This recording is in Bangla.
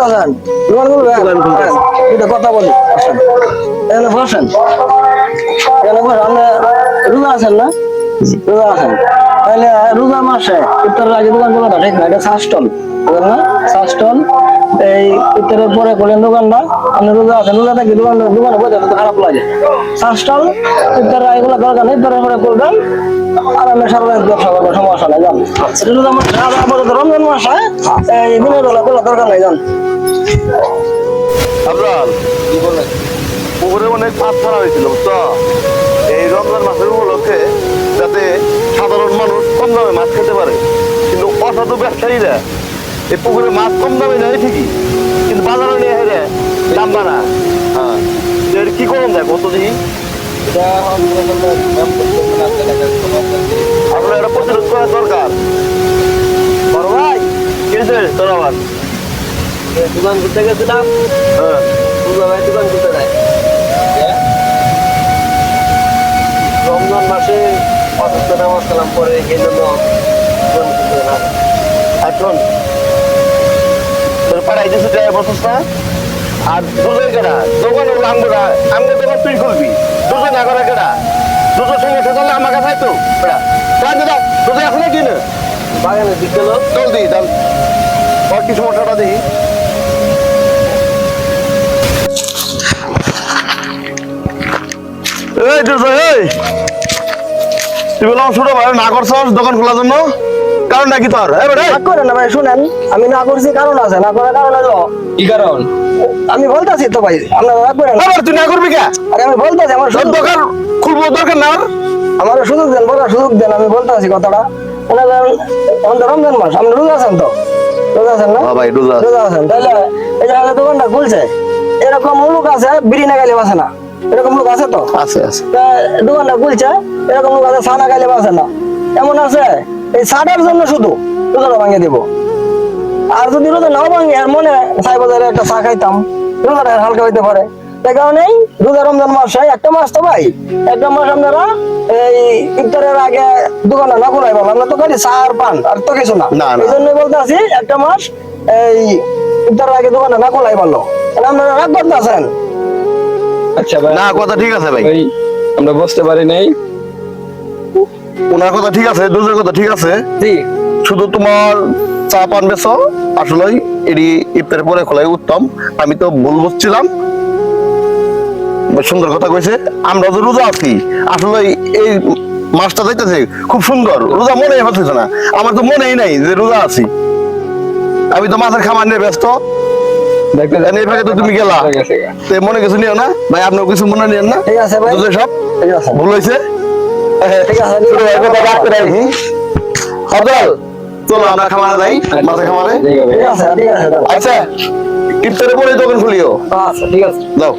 দোকান কথা বলি। এখানে বসেন। এখানে বসেন। আপনি রোজা আছেন না? রোজা আছেন। তাহলে রোজা মাসে ইফতারের আগে দোকান খোলাটা ঠিক না? এটা শাসটল বুঝলেন না? শাসটল এই ইফতারের পরে খোলেন দোকানটা। আপনি রোজা আছেন রোজা থাকি দোকান দোকানে বসে খারাপ লাগে। শাসটল ইফতারের আগে খোলা দরকার নেই। ইফতারের পরে খুলবেন। আরামে সারা ব্যবসা করবেন। সমস্যা নাই জান এটা রোজা মাসে আর আপাতত রমজান এই দিনের বেলা খোলা দরকার নাই জান আবরাল পুকুরে অনেক মাছ ধরা হয়েছিল বুঝছ? এই রমজান মাসের উপলক্ষে যাতে সাধারণ মানুষ কম দামে মাছ খেতে পারে কিন্তু অসাধু ব্যবসায়ীরা এই পুকুরে মাছ কম দামে নেয় ঠিকই কিন্তু বাজারে নিয়ে হেরে দাম বাড়া হ্যাঁ কি করুন দেয় কত দিন আপনার এটা প্রতিরোধ করা দরকার। বড় ভাই কি হয়েছে? তোর আবার? দোকান করতে গেছিলাম। হ্যাঁ। ভাই দোকান করতে যায়। রমজান মাসে অসুস্থ নামাজ কালাম পরে এই জন্য এখন? তোর পাড়াই দিছে যাই বসস না আর দুজন কেনা দোকান হলো আমগুলা আমগো দোকান তুই খুলবি। দুজন আগরা কেনা দুজন সঙ্গে ঠেকালে আমার কাছে তো। দুজন এখন কিনে। বাগানের দিক গেল চল দিই চল আর কিছু মোটাটা দেখি এই দুজন এই। তুই বললাম ছোট ভাই না করছস দোকান খোলার জন্য। কারণটা কি তোর? করেন না ভাই শুনেন আমি না করছি কারণ আছে না করার কারণ হলো। কি কারণ? আমি বলতেছি তো ভাই আপনারা রাগ করেন আবার তুই না করবি কে? আরে আমি বলতেছি আমার সুযোগ দোকান খুলবো দরকার না আমার সুযোগ দেন বলার সুযোগ দেন আমি বলতেছি কথাটা। ওনাদের আমাদের রমজান মাস আপনি রোজা আছেন তো? রোজা আছেন না? হ্যাঁ ভাই, রোজা রোজা আছেন। তাহলে এই যে দোকানটা খুলছে এরকম লোক আছে বিড়ি না গাইলে বাসে না। এরকম লোক আছে তো? আছে আছে। দোকানটা খুলছে এরকম লোক আছে ছানা গাইলে বাসে না। এমন আছে? এই ছাড়ার জন্য শুধু রোজাটা ভাঙিয়ে দিব। আর যদি রোজা নাও ভাঙে আর মনে সাই বাজারে একটা চা খাইতাম রোজাটা হালকা হইতে পারে। তাই কারণেই রোজা রমজান মাসে একটা মাস তো ভাই একটা মাস আপনারা এই ইফতারের আগে দোকানে না খোলাই বলো আমরা তো খালি চা আর পান আর তো কিছু না। না, না। এই জন্যই বলতে আছি একটা মাস এই ইফতারের আগে দোকানে না খোলাই বলল তাহলে আপনারা রাগ করতে আছেন আচ্ছা ভাই। না কথা ঠিক আছে ভাই। ভাই আমরা বুঝতে পারি নাই। ওনার কথা ঠিক আছে দুজনের কথা ঠিক আছে। জি। শুধু তোমার চা পান বেছো আসলে এটি ইফতারের পরে খোলাই উত্তম। আমি তো ভুল বুঝছিলাম। সুন্দর কথা কইছে। আমরা তো রোজা আছি আসলে এই মাছটা যাইতেছে খুব সুন্দর। রোজা মনেই হচ্ছে না। আমার তো মনেই নাই যে রোজা আছি। আমি তো মাছের খামার নিয়ে ব্যস্ত। এই ফাঁকে তো তুমি গেলা। গেছে মনে কিছু নিও না? ভাই আপনার কিছু মনে নিয়েন না? ঠিক আছে ভাই। সব? ভুল হয়েছে করে রাখি। চলো আমরা খামারে যাই মাথা খামারে। আচ্ছা ইফতারের পরে দোকান খুলিও। আচ্ছা ঠিক আছে। যাও।